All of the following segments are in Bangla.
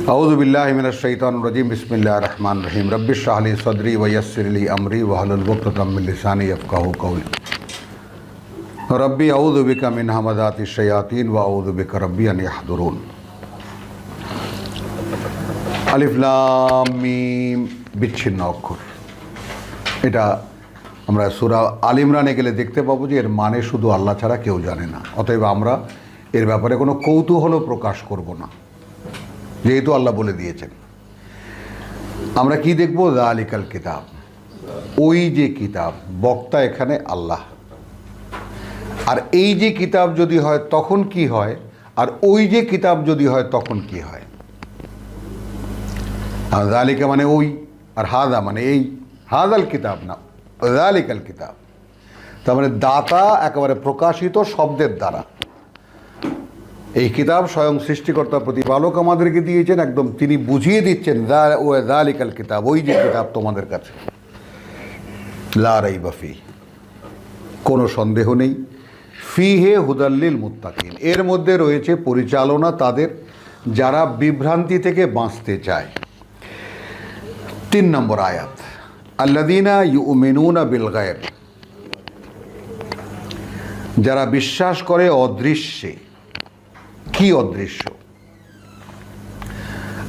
أعوذ بالله من الشيطان الرجيم بسم الله الرحمن الرحيم رب اشرح لي صدري ويسر لي أمري واحلل عقدة من لساني يفقهوا قولي ربي أعوذ بك من همزات الشياطين وأعوذ بك ربي أن يحضرون আলিফ লাম মিম বিচ্ছিন্ন অক্ষর এটা আমরা সুরা আল ইমরানে গেলে দেখতে পাবো যে এর মানে শুধু আল্লাহ ছাড়া কেউ জানে না অতএব আমরা এর ব্যাপারে কোনো কৌতূহলও প্রকাশ করব না যেহেতু আল্লাহ বলে দিয়েছেন। আমরা কি দেখব? আলিকাল কিতাব। ওই যে কিতাব, বক্তা এখানে আল্লাহ। আর এই যে কিতাব যদি হয়, তখন কি হয়? আর ওই যে কিতাব যদি হয়, তখন কি হয়? আর দালিকা মানে ওই, আর হাদা মানে এই। হাদাল কিতাব না, দালিকাল কিতাব। তার মানে দাতা একেবারে প্রকাশিত শব্দের দ্বারা। এই কিতাব স্বয়ং সৃষ্টিকর্তা প্রতিপালক আমাদেরকে দিয়েছেন, একদম তিনি বুঝিয়ে দিচ্ছেন ও দালিকাল কিতাব ওই যে কিতাব তোমাদের কাছে। লারাই কোনো সন্দেহ নেই। ফি হে হুদাল্লিল মুত্তাকিন। এর মধ্যে রয়েছে পরিচালনা তাদের, যারা বিভ্রান্তি থেকে বাঁচতে চায়। তিন নম্বর আয়াত। আল্লাদিনা ইউমিনুনা বিল গায়েব। যারা বিশ্বাস করে অদৃশ্যে। কি অদৃশ্য?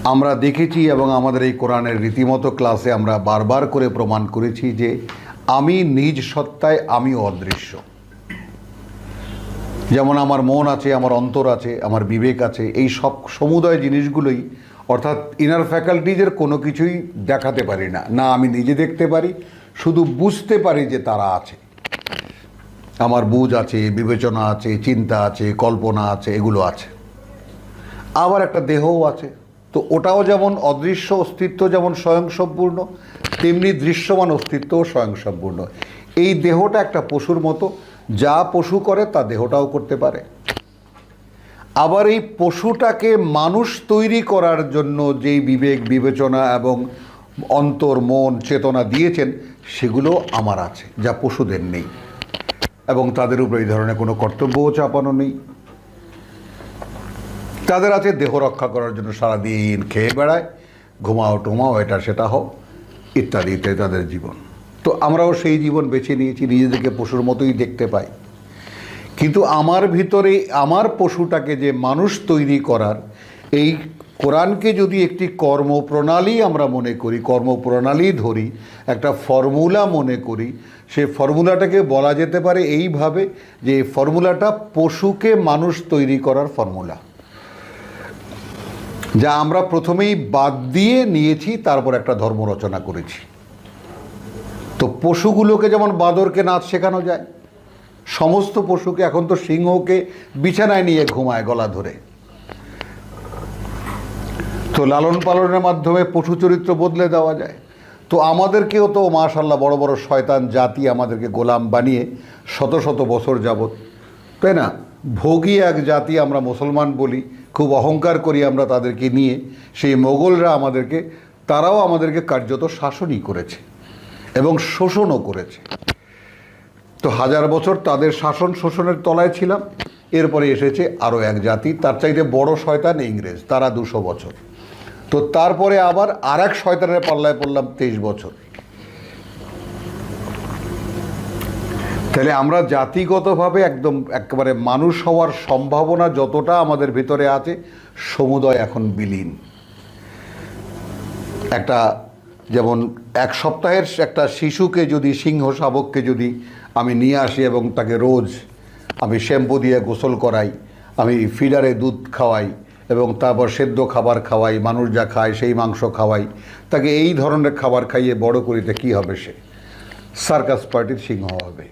আমরা দেখেছি এবং আমাদের এই কোরআনের রীতিমতো ক্লাসে আমরা বারবার করে প্রমাণ করেছি যে আমি নিজ সত্তায় আমি অদৃশ্য। যেমন আমার মন আছে, আমার অন্তর আছে, আমার বিবেক আছে, এই সব সমুদয় জিনিসগুলোই অর্থাৎ ইনার ফ্যাকাল্টিজের কোনো কিছুই দেখাতে পারি না। না, আমি নিজে দেখতে পারি, শুধু বুঝতে পারি যে তারা আছে। আমার বুঝ আছে, বিবেচনা আছে, চিন্তা আছে, কল্পনা আছে, এগুলো আছে। আবার একটা দেহও আছে। তো ওটাও যেমন অদৃশ্য অস্তিত্ব যেমন স্বয়ংসম্পূর্ণ, তেমনি দৃশ্যমান অস্তিত্বও স্বয়ংসম্পূর্ণ। এই দেহটা একটা পশুর মতো, যা পশু করে তা দেহটাও করতে পারে। আবার এই পশুটাকে মানুষ তৈরি করার জন্য যেই বিবেক, বিবেচনা এবং অন্তর, মন, চেতনা দিয়েছেন, সেগুলো আমার আছে, যা পশুদের নেই। এবং তাদের উপর এই ধরনের কোনো কর্তব্যও চাপানো নেই। তাদের আছে দেহ রক্ষা করার জন্য সারাদিন খেয়ে বেড়ায়, ঘুমাও টুমাও, এটা সেটা হোক ইত্যাদি ইত্যাদি তাদের জীবন। তো আমরাও সেই জীবন বেছে নিয়েছি, নিজেদেরকে পশুর মতোই দেখতে পাই। কিন্তু আমার ভিতরে, আমার পশুটাকে যে মানুষ তৈরি করার, এই কোরআনকে যদি একটি কর্মপ্রণালী আমরা মনে করি, কর্মপ্রণালী ধরি, একটা ফর্মুলা মনে করি সেই ফর্মুলাটাকে বলা যেতে পারে এইভাবে যে ফর্মুলাটা পশুকে মানুষ তৈরি করার ফর্মুলা। যা আমরা প্রথমেই বাদ দিয়ে নিয়েছি, তারপর একটা ধর্ম রচনা করেছি। তো পশুগুলোকে যেমন বাদরকে নাচ শেখানো যায়, সমস্ত পশুকে, এখন তো সিংহকে বিছানায় নিয়ে ঘুমায় গলা ধরে। তো লালন পালনের মাধ্যমে পশু চরিত্র বদলে দেওয়া যায়। তো আমাদেরকেও তো মাশাল্লাহ বড় বড় শয়তান জাতি আমাদেরকে গোলাম বানিয়ে শত শত বছর যাবৎ, তাই না? ভোগী এক জাতি আমরা মুসলমান বলি, খুব অহংকার করি আমরা তাদেরকে নিয়ে, সেই মোগলরা আমাদেরকে, তারাও আমাদেরকে কার্যত শাসনই করেছে এবং শোষণও করেছে। তো হাজার বছর তাদের শাসন শোষণের তলায় ছিলাম, এরপরে এসেছে আরও এক জাতি, তার চাইতে বড় শয়তান ইংরেজ, তারা দুশো বছর। তো তারপরে আবার আর এক শয়তানের পাল্লায় পড়লাম তেইশ বছর। তাহলে আমরা জাতিগতভাবে একদম একেবারে মানুষ হওয়ার সম্ভাবনা যতটা আমাদের ভিতরে আছে, সমুদয় এখন বিলীন। একটা যেমন এক সপ্তাহের একটা শিশুকে যদি, সিংহ শাবককে যদি আমি নিয়ে আসি এবং তাকে রোজ আমি শ্যাম্পু দিয়ে গোসল করাই, আমি ফিডারে দুধ খাওয়াই এবং তারপর সেদ্ধ খাবার খাওয়াই, মানুষ যা খায় সেই মাংস খাওয়াই। তাকে এই ধরনের খাবার খাইয়ে বড় করিতে কী হবে সে? সার্কাস পার্টির সিংহ হবে।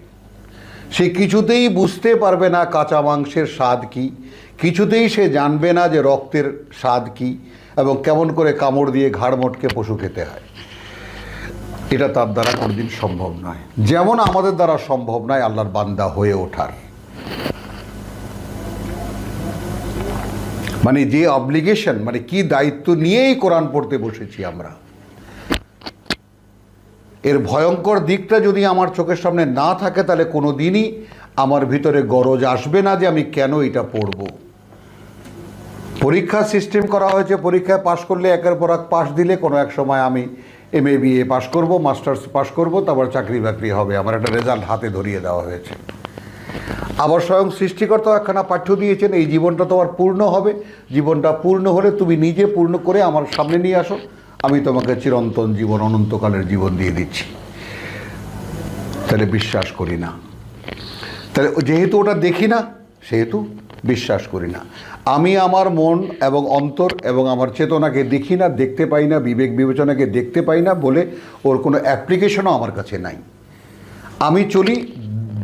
সে কিছুতেই বুঝতে পারবে না কাঁচা মাংসের স্বাদ কী, কিছুতেই সে জানবে না যে রক্তের স্বাদ কী এবং কেমন করে কামড় দিয়ে ঘাড় মোটকে পশু খেতে হয়। এটা তার দ্বারা কোনোদিন সম্ভব নয়। যেমন আমাদের দ্বারা সম্ভব নয় আল্লাহর বান্দা হয়ে ওঠার। মানে যে অব্লিগেশন মানে কি দায়িত্ব নিয়েই কোরআন পড়তে বসেছি আমরা। এর ভয়ঙ্কর দিকটা যদি আমার চোখের সামনে না থাকে, তাহলে কোনো দিনই আমার ভিতরে গরজ আসবে না যে আমি কেন এটা পড়ব। পরীক্ষা সিস্টেম করা হয়েছে, পরীক্ষায় পাশ করলে একের পর এক পাশ দিলে কোনো এক সময় আমি এম এ বিএ পাশ করব মাস্টার্স পাশ করব, তারপর চাকরি বাকরি হবে। আমার একটা রেজাল্ট হাতে ধরিয়ে দেওয়া হয়েছে। আবার স্বয়ং সৃষ্টিকর্তাও একখানা পাঠ্য দিয়েছেন, এই জীবনটা তোমার পূর্ণ হবে। জীবনটা পূর্ণ হলে তুমি নিজে পূর্ণ করে আমার সামনে নিয়ে আসো। আমি তোমাকে চিরন্তন জীবন, অনন্তকালের জীবন দিয়ে দিচ্ছি। তাহলে বিশ্বাস করি না। তাহলে যেহেতু ওটা দেখি না, সেহেতু বিশ্বাস করি না। আমি আমার মন এবং অন্তর এবং আমার চেতনাকে দেখি না, দেখতে পাই না, বিবেক বিবেচনাকে দেখতে পাই না বলে ওর কোনো অ্যাপ্লিকেশনও আমার কাছে নাই। আমি চলি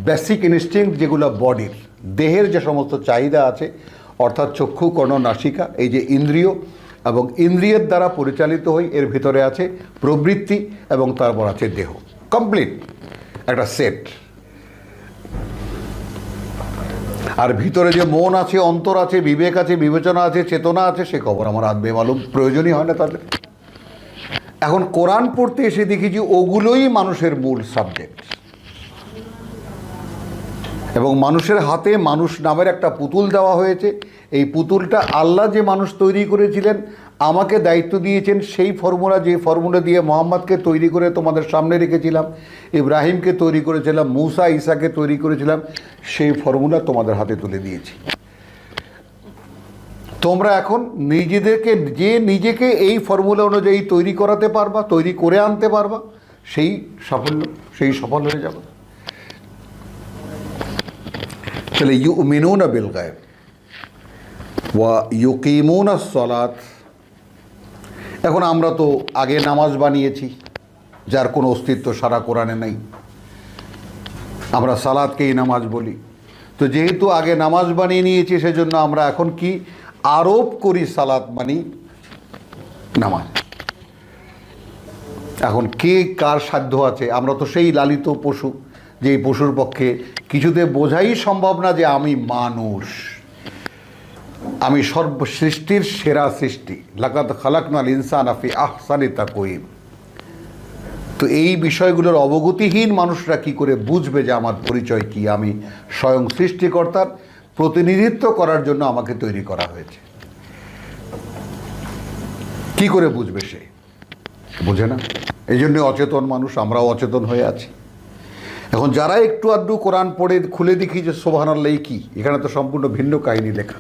বেসিক ইনস্টিংক্ট যেগুলো বডির দেহের যে সমস্ত চাহিদা আছে, অর্থাৎ চক্ষু, কর্ণ, নাসিকা, এই যে ইন্দ্রিয় এবং ইন্দ্রিয়ের দ্বারা পরিচালিত হই, এর ভিতরে আছে প্রবৃত্তি এবং তারপর আছে দেহ। কমপ্লিট একটা সেট আর ভিতরে যে মন আছে, অন্তর আছে, বিবেক আছে, বিবেচনা আছে, চেতনা আছে, সে খবর আমার হাত বেমালুম প্রয়োজনই হয় না তাদের। এখন কোরআন পড়তে এসে দেখি যে ওগুলোই মানুষের মূল সাবজেক্ট এবং মানুষের হাতে মানুষ নামের একটা পুতুল দেওয়া হয়েছে। এই পুতুলটা আল্লাহ যে মানুষ তৈরি করেছিলেন, আমাকে দায়িত্ব দিয়েছেন, সেই ফর্মুলা, যে ফর্মুলা দিয়ে মোহাম্মদকে তৈরি করে তোমাদের সামনে রেখেছিলাম, ইব্রাহিমকে তৈরি করেছিলাম, মুসা, ঈসাকে তৈরি করেছিলাম, সেই ফর্মুলা তোমাদের হাতে তুলে দিয়েছি। তোমরা এখন নিজেদেরকে, যে নিজেকে এই ফর্মুলা অনুযায়ী তৈরি করাতে পারবা, তৈরি করে আনতে পারবা, সেই সাফল্য, সেই সফল হয়ে যাবে। তাহলে ইউ মিনুন বিল গায়েব। ওয়া ইউকিমুন সলাত। এখন আমরা তো আগে নামাজ বানিয়েছি, যার কোনো অস্তিত্ব সারা কোরআনে নাই। আমরা সালাদকেই নামাজ বলি। তো যেহেতু আগে নামাজ বানিয়ে নিয়েছি, সেজন্য আমরা এখন কি আরোপ করি সালাত মানি? নামাজ। এখন কে কার সাধ্য আছে? আমরা তো সেই লালিত পশু যে এই পশুর পক্ষে কিছুতে বোঝাই সম্ভব না যে আমি মানুষ। আমি সর্ব সৃষ্টির সেরা সৃষ্টি। লাকাত খালাকনাল ইনসান আফি আহসানি তাকুইম তো এই বিষয়গুলোর অবগতিহীন মানুষরা কি করে বুঝবে যে আমার পরিচয় কি? আমি স্বয়ং সৃষ্টিকর্তার প্রতিনিধিত্ব করার জন্য আমাকে তৈরি করা হয়েছে। কি করে বুঝবে সে? বোঝে না? এই জন্য অচেতন মানুষ, আমরাও অচেতন হয়ে আছি। এখন যারা একটু আধটু কোরআন পড়ে খুলে দেখি যে সোভান আল্লাহ কি? এখানে তো সম্পূর্ণ ভিন্ন কাহিনী লেখা।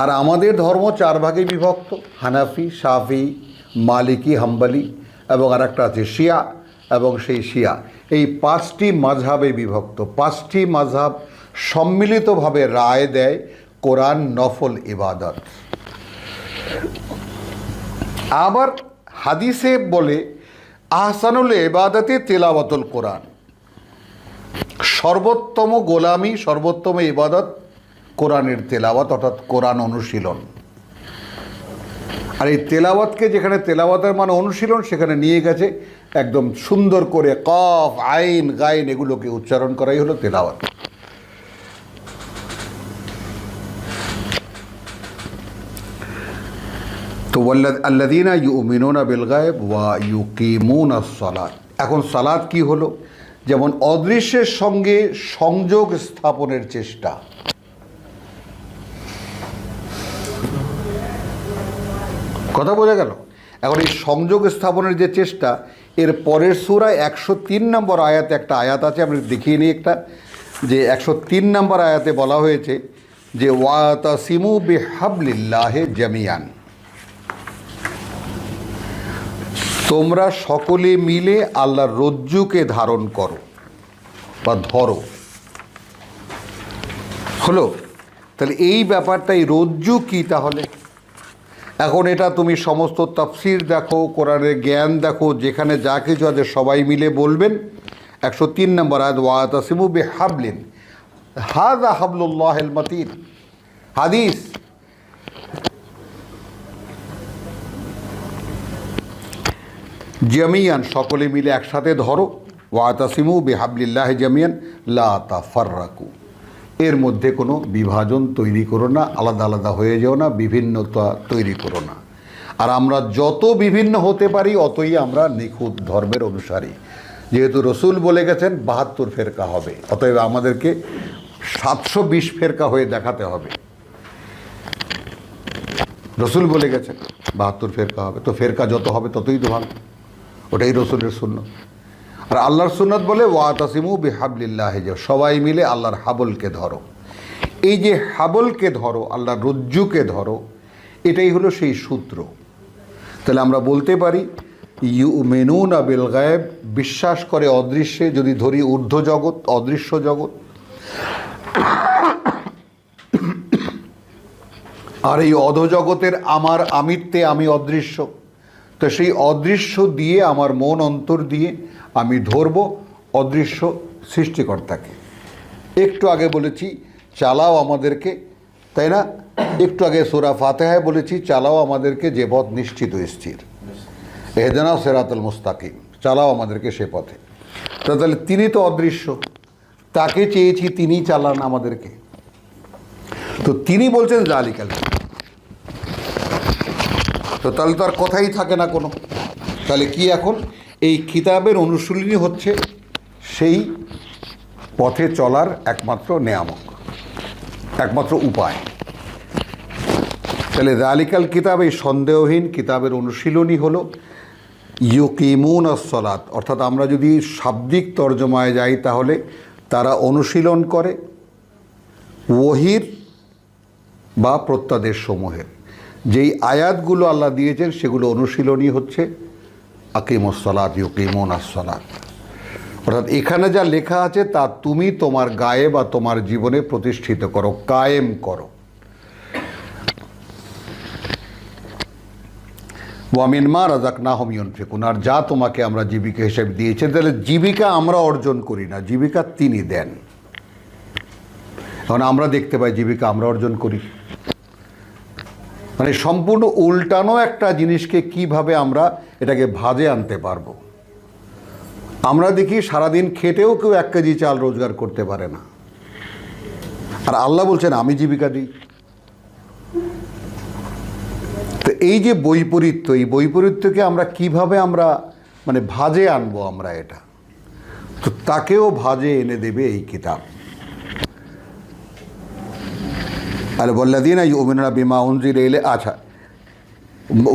আর আমাদের ধর্ম চার ভাগে বিভক্ত, হানাফি সাফি মালিকি, হাম্বালি এবং আর একটা আছে শিয়া এবং সেই শিয়া। এই পাঁচটি মাঝহাবে বিভক্ত। পাঁচটি মাঝহাব সম্মিলিতভাবে রায় দেয় কোরআন নফল ইবাদত। আবার হাদিসে বলে আহসানুল এবাদতে তেলাওয়াতুল কোরআন। সর্বোত্তম গোলামি, সর্বোত্তম ইবাদত কোরআনের তেলাওয়াত, অর্থাৎ কোরআন অনুশীলন। আর এই তেলাওয়াতকে যেখানে তেলাওয়াতের মানে অনুশীলন, সেখানে নিয়ে গেছে একদম সুন্দর করে কফ, আইন, গাইন এগুলোকে উচ্চারণ করাই হলো তেলাওয়াত। তো আল্লাদিনা ইউ মিনোনা বেলগায়েব ওয়া ইউ কিমুন সালাদ এখন সালাদ কি হলো? যেমন অদৃশ্যের সঙ্গে সংযোগ স্থাপনের চেষ্টা। কথা বোঝা গেল? এখন এই সংযোগ স্থাপনের যে চেষ্টা, এর পরের সুরায় একশো তিন নম্বর আয়াতে একটা আয়াত আছে আমরা দেখিয়ে নিই একটা, যে একশো তিন নম্বর আয়াতে বলা হয়েছে যে ওয়াতা সিমু বেহাবলিল্লাহে জামিয়ান তোমরা সকলে মিলে আল্লাহর রজ্জুকে ধারণ করো বা ধরো। হলো? তাহলে এই ব্যাপারটা, এই রজ্জু কি তাহলে? এখন এটা তুমি সমস্ত তফসির দেখো, কোরআনের জ্ঞান দেখো, যেখানে যা কিছু আছে সবাই মিলে বলবেন। একশো তিন নম্বর আয়াত, ওয়াতাসিমু বে হাবলিন হাদা হাবলুল্লাহ মতিন। হাদিস জামিয়ান, সকলে মিলে একসাথে ধরো। ওয়াতাসিমু বেহাবলিল্লাহ জামিয়ান, লা তাফাররাকু। এর মধ্যে কোনো বিভাজন তৈরি করো না, আলাদা আলাদা হয়ে যেও না, বিভিন্নতা তৈরি করো না। আর আমরা যত বিভিন্ন হতে পারি, অতই আমরা নিখুঁত ধর্মের অনুসারী। যেহেতু রসুল বলে গেছেন, বাহাত্তর ফেরকা হবে। অতএব আমাদেরকে সাতশো বিশ ফেরকা হয়ে দেখাতে হবে। রসুল বলে গেছেন, বাহাত্তর ফেরকা হবে। তো ফেরকা যত হবে, ততই তো ভালো। ওটাই রসুলের শূন্য আর আল্লাহর সুন্নত বলে ওয়া তাসিমু বিহাবলিল্লাহ যে সবাই মিলে আল্লাহর হাবলকে ধরো। এই যে হাবলকে ধরো, আল্লাহর রজ্জুকে ধরো, এটাই হলো সেই সূত্র। তাহলে আমরা বলতে পারি ইউ মেনুন আবিল গায়েব, বিশ্বাস করে অদৃশ্যে, যদি ধরি ঊর্ধ্ব জগৎ, অদৃশ্য জগৎ। আর এই অধজগতের আমার আমিত্বে আমি অদৃশ্য। তো সেই অদৃশ্য দিয়ে, আমার মন অন্তর দিয়ে আমি ধরব অদৃশ্য সৃষ্টিকর্তাকে। একটু আগে বলেছি, চালাও আমাদেরকে, তাই না? একটু আগে সোরা ফাতেহায় বলেছি, চালাও আমাদেরকে যে পথ নিশ্চিত স্থির। এহেদানা সেরাতুল মুস্তাকিম, চালাও আমাদেরকে সে পথে। তাহলে তিনি তো অদৃশ্য, তাকে চেয়েছি তিনি চালান আমাদেরকে। তো তিনি বলছেন, জালিকাল তো তাহলে তো আর কথাই থাকে না কোনো। তাহলে কি এখন? এই কিতাবের অনুশীলনী হচ্ছে সেই পথে চলার একমাত্র নেয়ামক, একমাত্র উপায়। তাহলে জালিকাল কিতাব এই সন্দেহহীন কিতাবের অনুশীলনী হলো ইউকিমুন সলাত। অর্থাৎ আমরা যদি শাব্দিক তর্জমায় যাই তাহলে তারা অনুশীলন করে ওহির বা প্রত্যাদেশ সমূহের যেই আয়াতগুলো আল্লাহ দিয়েছেন, সেগুলো অনুশীলনী হচ্ছে আকিমসলাত ইউকিমুন আসলাত অর্থাৎ এখানে যা লেখা আছে, তা তুমি তোমার গায়ে বা তোমার জীবনে প্রতিষ্ঠিত করো, কায়েম করো। ওয়ামিন মা রাজাক না হমিয়ন ফেকুন আর যা তোমাকে আমরা জীবিকা হিসেবে দিয়েছে, তাহলে জীবিকা আমরা অর্জন করি না, জীবিকা তিনি দেন। এখন আমরা দেখতে পাই, জীবিকা আমরা অর্জন করি। মানে সম্পূর্ণ উল্টানো একটা জিনিসকে কীভাবে আমরা এটাকে ভাজে আনতে পারব? আমরা দেখি সারাদিন খেটেও কেউ এক কেজি চাল রোজগার করতে পারে না। আর আল্লাহ বলছেন, আমি জীবিকা দিই। তো এই যে বৈপরীত্য, এই বৈপরীত্যকে আমরা কীভাবে আমরা মানে ভাজে আনব আমরা এটা? তো তাকেও ভাজে এনে দেবে এই কিতাব। বল্লাদিন ইউমিনা বিমা উনজির এলে আচ্ছা।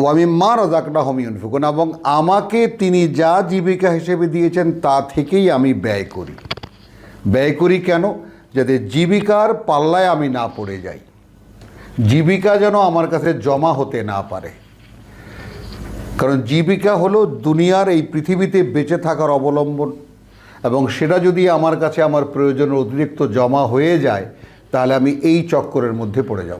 আমি মা রাজাকটা হমিউন ফুকুন এবং আমাকে তিনি যা জীবিকা হিসেবে দিয়েছেন, তা থেকেই আমি ব্যয় করি। ব্যয় করি কেন? যাতে জীবিকার পাল্লায় আমি না পড়ে যাই। জীবিকা যেন আমার কাছে জমা হতে না পারে। কারণ জীবিকা হলো দুনিয়ার এই পৃথিবীতে বেঁচে থাকার অবলম্বন। এবং সেটা যদি আমার কাছে আমার প্রয়োজনের অতিরিক্ত জমা হয়ে যায় তাহলে আমি এই চক্করের মধ্যে পড়ে যাব।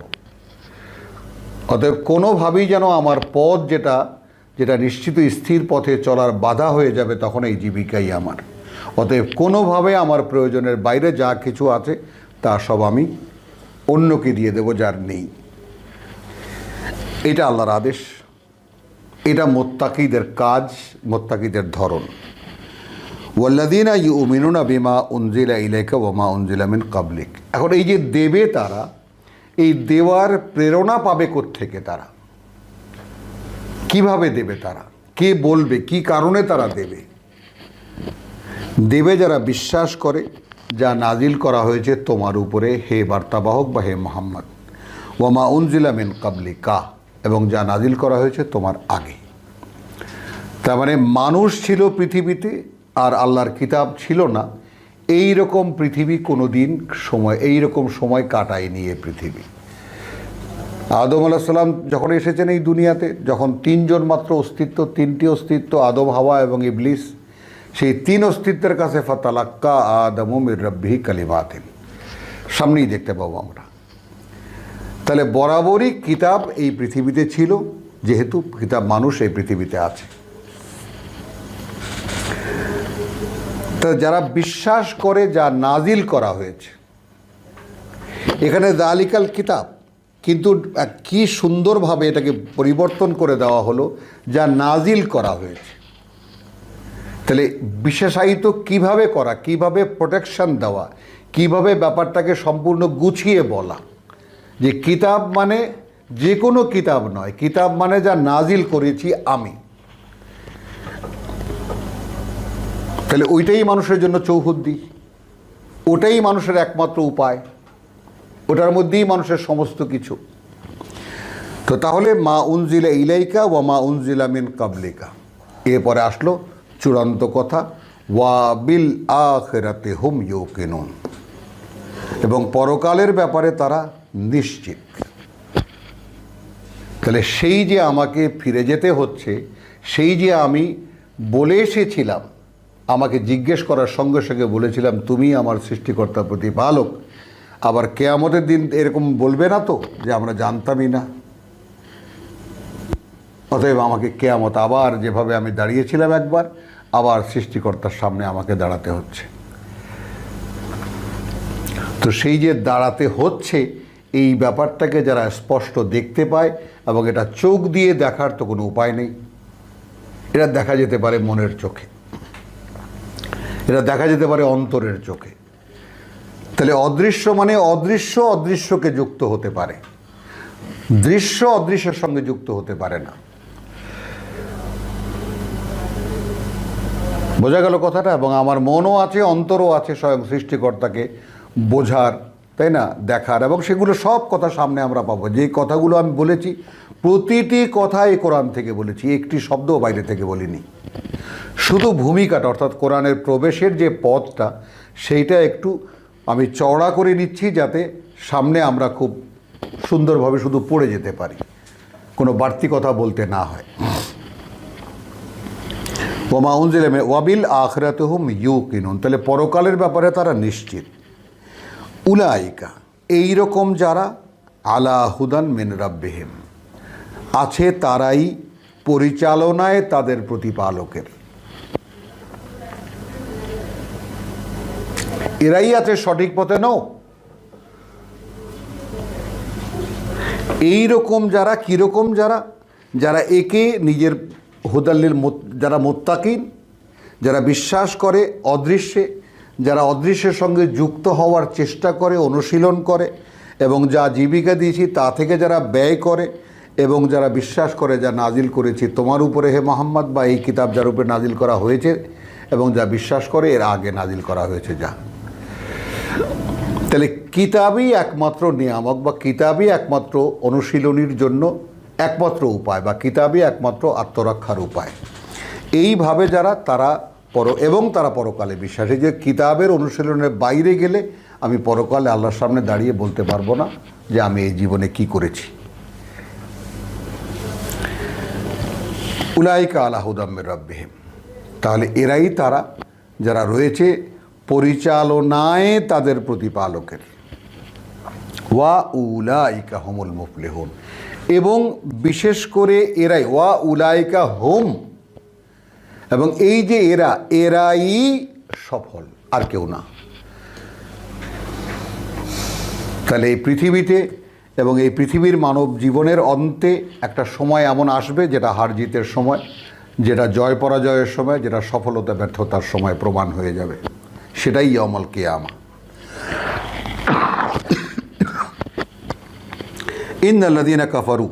অতএব কোনোভাবেই যেন আমার পথ যেটা যেটা নিশ্চিত স্থির পথে চলার বাধা হয়ে যাবে, তখন এই জীবিকাই আমার। অতএব কোনোভাবে আমার প্রয়োজনের বাইরে যা কিছু আছে, তা সব আমি অন্যকে দিয়ে দেবো যার নেই। এটা আল্লাহর আদেশ। এটা মোত্তাকিদের কাজ, মোত্তাকিদের ধরন। ওয়াল্লাদিনা ইউ মিনুনা বিমা উনজিলা ইলেকা ওমা উনজিলা মিন কাবলিক এখন এই যে দেবে তারা, এই দেওয়ার প্রেরণা পাবে থেকে তারা? কীভাবে দেবে তারা? কে বলবে? কি কারণে তারা দেবে? দেবে যারা বিশ্বাস করে, যা নাজিল করা হয়েছে তোমার উপরে, হে বার্তাবাহক বা হে মোহাম্মদ। ওমা উনজিলা মিন কাবলি কা এবং যা নাজিল করা হয়েছে তোমার আগে। তার মানে মানুষ ছিল পৃথিবীতে আর আল্লাহর কিতাব ছিল না। এই রকম পৃথিবী কোনো দিন সময় এই রকম সময় কাটায়নি এ পৃথিবী। আদম আলাহ সাল্লাম যখন এসেছেন এই দুনিয়াতে, যখন তিনজন মাত্র অস্তিত্ব, তিনটি অস্তিত্ব, আদম, হাওয়া এবং ইবলিস, সেই তিন অস্তিত্বের কাছে ফাতালাক্কা আদম মির রব্বিহি কালিমাতেন। সামনেই দেখতে পাবো আমরা। তাহলে বরাবরই কিতাব এই পৃথিবীতে ছিল, যেহেতু কিতাব মানুষ এই পৃথিবীতে আছে। তা যারা বিশ্বাস করে যা নাজিল করা হয়েছে। এখানে দালিকাল কিতাব। কিন্তু কি সুন্দরভাবে এটাকে পরিবর্তন করে দেওয়া হলো, যা নাজিল করা হয়েছে। তাহলে বিশেষায়িত কীভাবে করা, কীভাবে প্রোটেকশন দেওয়া, কীভাবে ব্যাপারটাকে সম্পূর্ণ গুছিয়ে বলা। যে কিতাব মানে যে কোনো কিতাব নয়, কিতাব মানে যা নাজিল করেছি আমি। তাহলে ওইটাই মানুষের জন্য চৌহদ্দি। ওটাই মানুষের একমাত্র উপায়। ওটার মধ্যেই মানুষের সমস্ত কিছু। তো তাহলে মা উনজিলা ইলাইকা ওয়া মা উনজিলা মিন কাবলিকা। এরপরে আসলো চূড়ান্ত কথা, ওয়া বিল আখেরাতে হুম ইউ ইউকিনুন। এবং পরকালের ব্যাপারে তারা নিশ্চিত। তাহলে সেই যে আমাকে ফিরে যেতে হচ্ছে, সেই যে আমি বলে এসেছিলাম আমাকে জিজ্ঞেস করার সঙ্গে সঙ্গে বলেছিলাম, তুমি আমার সৃষ্টিকর্তা প্রতিপালক। আবার কেয়ামতের দিন এরকম বলবে না তো যে আমরা জানতামই না? অতএব আমাকে কেয়ামত আবার যেভাবে আমি দাঁড়িয়েছিলাম একবার, আবার সৃষ্টিকর্তার সামনে আমাকে দাঁড়াতে হচ্ছে। তো সেই যে দাঁড়াতে হচ্ছে, এই ব্যাপারটাকে যারা স্পষ্ট দেখতে পায় এবং এটা চোখ দিয়ে দেখার তো কোনো উপায় নেই। এটা দেখা যেতে পারে মনের চোখে। এটা দেখা যেতে পারে অন্তরের চোখে। তাহলে অদৃশ্য মানে অদৃশ্য, অদৃশ্যকে যুক্ত হতে পারে। দৃশ্য অদৃশ্যের সঙ্গে যুক্ত হতে পারে না। বোঝা গেল কথাটা? এবং আমার মনও আছে, অন্তরও আছে স্বয়ং সৃষ্টিকর্তাকে বোঝার, তাই না? দেখার, এবং সেগুলো সব কথা সামনে আমরা পাবো। যে কথাগুলো আমি বলেছি, প্রতিটি কথা এই কোরআন থেকে বলেছি। একটি শব্দও বাইরে থেকে বলিনি। শুধু ভূমিকাটা, অর্থাৎ কোরআনের প্রবেশের যে পথটা, সেইটা একটু আমি চওড়া করে নিচ্ছি যাতে সামনে আমরা খুব সুন্দরভাবে শুধু পড়ে যেতে পারি। কোনো বাড়তি কথা বলতে না হয়। ওমা উনজিলেমে ওয়াবিল আখরাতে হুম ইউ কিনুন তাহলে পরকালের ব্যাপারে তারা নিশ্চিত। উলাইকা এই রকম যারা আলা হুদান মেন রাব্বেহেম। আছে তারাই পরিচালনায় তাদের প্রতিপালকের। এরাই আছে সঠিক পথে? নও এই রকম যারা, কীরকম যারা যারা একে নিজের হুদাল্লির যারা মোত্তাকিন, যারা বিশ্বাস করে অদৃশ্যে, যারা অদৃশ্যের সঙ্গে যুক্ত হওয়ার চেষ্টা করে, অনুশীলন করে, এবং যা জীবিকা দিয়েছি তা থেকে যারা ব্যয় করে, এবং যারা বিশ্বাস করে যা নাজিল করেছি, তোমার উপরে হে মোহাম্মদ বা এই কিতাব যার উপরে নাজিল করা হয়েছে, এবং যা বিশ্বাস করে এর আগে নাজিল করা হয়েছে, যা। তাহলে কিতাবই একমাত্র নিয়ামক বা কিতাবই একমাত্র অনুশীলনীর জন্য একমাত্র উপায় বা কিতাবই একমাত্র আত্মরক্ষার উপায়। এইভাবে যারা তারা পর এবং তারা পরকালে বিশ্বাসী যে কিতাবের অনুশীলনের বাইরে গেলে আমি পরকালে আল্লাহর সামনে দাঁড়িয়ে বলতে পারব না যে আমি এই জীবনে কি করেছি। উলাইকা আলাহুদাম্মের রব্বিহিম। তাহলে এরাই তারা যারা রয়েছে পরিচালনায় তাদের প্রতিপালকের। ওয়া উলাইকা হোমুল মুফলিহুন। এবং বিশেষ করে এরাই, ওয়া উলাইকা হোম। এবং এই যে এরা, এরাই সফল, আর কেউ না। তাহলে এই পৃথিবীতে এবং এই পৃথিবীর মানব জীবনের অন্তে একটা সময় এমন আসবে যেটা হার জিতের সময়, যেটা জয় পরাজয়ের সময়, যেটা সফলতা ব্যর্থতার সময় প্রমাণ হয়ে যাবে। সেটাই অমল কেয়ামা। ইন্দাল্লাদিনা কাফারু।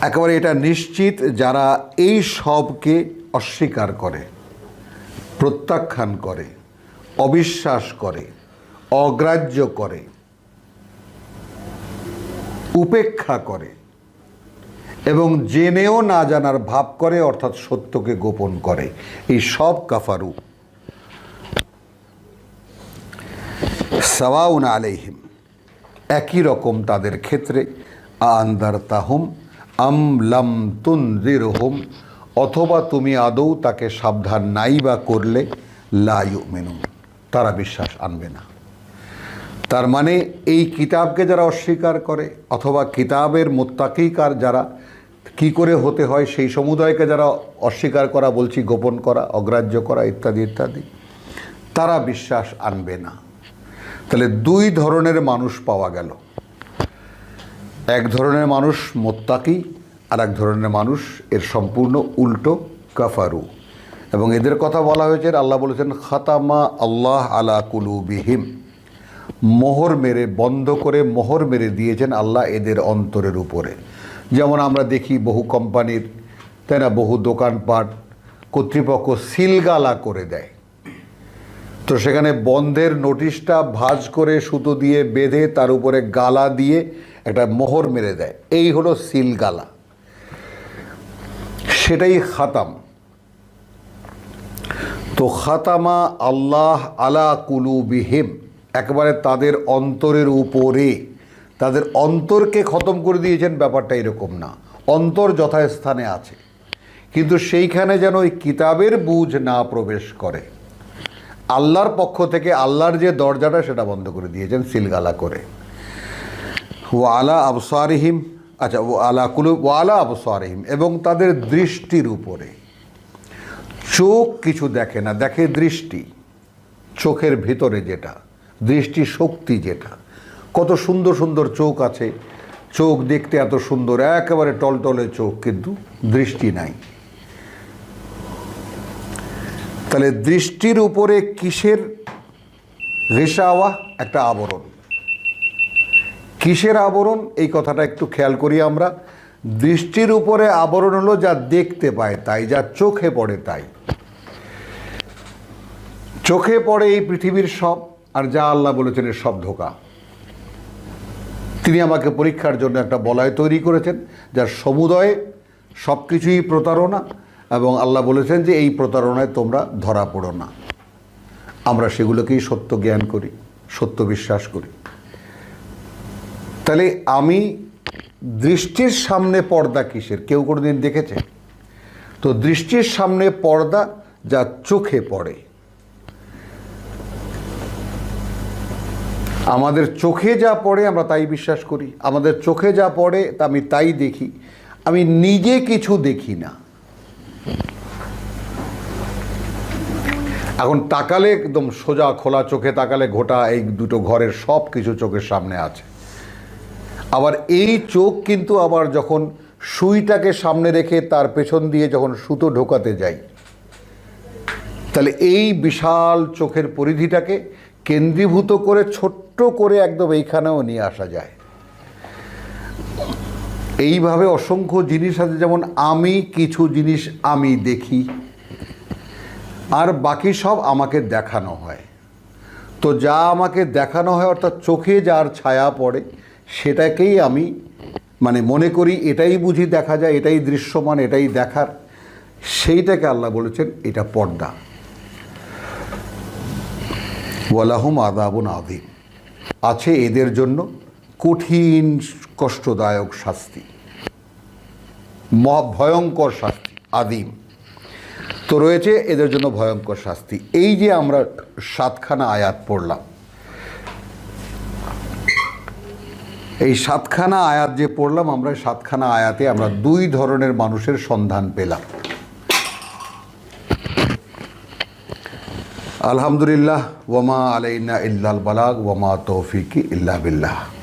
একেবারে এটা নিশ্চিত যারা এই সবকে অস্বীকার করে, প্রত্যাখ্যান করে, অবিশ্বাস করে, অগ্রাহ্য করে, উপেক্ষা করে এবং জেনেও না জানার ভাব করে, অর্থাৎ সত্যকে গোপন করে। এই সব কাফারু। সাওয়াউন আলাইহিম। একই রকম তাদের ক্ষেত্রে। আন্দার তাহুম আম লাম তুনজির হোম অথবা তুমি আদৌ তাকে সাবধান নাই বা করলে লায়ু মেনু তারা বিশ্বাস আনবে না। তার মানে এই কিতাবকে যারা অস্বীকার করে, অথবা কিতাবের মোত্তাকিকার যারা কি করে হতে হয়, সেই সমুদায়কে যারা অস্বীকার করা, বলছি গোপন করা, অগ্রাহ্য করা, ইত্যাদি ইত্যাদি, তারা বিশ্বাস আনবে না। তাহলে দুই ধরনের মানুষ পাওয়া গেল। এক ধরনের মানুষ মোত্তাকি, আর এক ধরনের মানুষ এর সম্পূর্ণ উল্টো কাফারু। এবং এদের কথা বলা হয়েছে আল্লাহ বলেছেন, খাতামা আল্লাহ আলা কুলুবিহিম। মোহর মেরে, বন্ধ করে মোহর মেরে দিয়েছেন আল্লাহ এদের অন্তরের উপরে। যেমন আমরা দেখি বহু কোম্পানির, তাই না? বহু দোকানপাট কর্তৃপক্ষ সিলগালা করে দেয়। তো সেখানে বন্ধের নোটিশটা ভাঁজ করে সুতো দিয়ে বেঁধে তার উপরে গালা দিয়ে একটা মোহর মেরে দেয়। এই হলো সিলগালা। সেটাই খাতাম। তো খাতামা আল্লাহ আলা কুলু বিহিম একবারে তাদের অন্তরের উপরে। তাদের অন্তরকে খতম করে দিয়েছেন, ব্যাপারটা এরকম না। অন্তর যথাস্থানে আছে। কিন্তু সেইখানে যেন ওই কিতাবের বুঝ না প্রবেশ করে। আল্লাহর পক্ষ থেকে আল্লাহর যে দরজাটা, সেটা বন্ধ করে দিয়েছেন সিলগালা করে। ও আলা আবসারিহিম আচ্ছা ও আলা কুলু ও আলা আবসারিহিম, এবং তাদের দৃষ্টির উপরে। চোখ কিছু দেখে না, দেখে দৃষ্টি। চোখের ভিতরে যেটা দৃষ্টি শক্তি যেটা। কত সুন্দর সুন্দর চোখ আছে। চোখ দেখতে এত সুন্দর, একেবারে টলটলে চোখ, কিন্তু দৃষ্টি নাই। তাহলে দৃষ্টির উপরে কিসের রেশাওয়া একটা আবরণ। কিসের আবরণ? এই কথাটা একটু খেয়াল করি আমরা। দৃষ্টির উপরে আবরণ হলো যা দেখতে পায় তাই, যা চোখে পড়ে তাই। চোখে পড়ে এই পৃথিবীর সব, আর যা আল্লাহ বলেছেন সব ধোকা। তিনি আমাকে পরীক্ষার জন্য একটা বলয় তৈরি করেছেন, যার সমুদয়ে সব কিছুই প্রতারণা এবং আল্লাহ বলেছেন যে এই প্রতারণায় তোমরা ধরা পড়ো না। আমরা সেগুলোকেই সত্য জ্ঞান করি, সত্য বিশ্বাস করি। তাহলে আমি দৃষ্টির সামনে পর্দা কিসের? কেউ কোনো দিন দেখেছে? তো দৃষ্টির সামনে পর্দা যা চোখে পড়ে। আমাদের চোখে যা পড়ে, আমরা তাই বিশ্বাস করি। আমাদের চোখে যা পড়ে, তা আমি তাই দেখি। আমি নিজে কিছু দেখি না। এখন তাকালে একদম সোজা খোলা চোখে, তাকালে ঘোটা এই দুটো ঘরের সব কিছু চোখের সামনে আছে। আবার এই চোখ কিন্তু আবার যখন সুইটাকে সামনে রেখে তার পেছন দিয়ে যখন সুতো ঢোকাতে যাই, তাহলে এই বিশাল চোখের পরিধিটাকে কেন্দ্রীভূত করে, ছোট্ট করে একদম এইখানেও নিয়ে আসা যায়। এইভাবে অসংখ্য জিনিস আছে, যেমন আমি কিছু জিনিস আমি দেখি, আর বাকি সব আমাকে দেখানো হয়। তো যা আমাকে দেখানো হয়, অর্থাৎ চোখে যার ছায়া পড়ে, সেটাকেই আমি মানে মনে করি এটাই বুঝি দেখা যায়, এটাই দৃশ্যমান, এটাই দেখার। সেইটাকে আল্লাহ বলেছেন, এটা পর্দা। ওয়ালাহুম আদাবুন আদিম আছে এদের জন্য কঠিন, কষ্টদায়ক শাস্তি। ভয়ঙ্কর শাস্তি আদিম তো রয়েছে এদের জন্য ভয়ঙ্কর শাস্তি। এই যে আমরা সাতখানা আয়াত পড়লাম, এই সাতখানা আয়াত যে পড়লাম, আমরা সাতখানা আয়াতে আমরা দুই ধরনের মানুষের সন্ধান পেলাম। আলহামদুলিল্লাহ ওয়ামা আলাইনা ইল্লাল বালাগ ওয়ামা তৌফিকি ইল্লা বিল্লাহ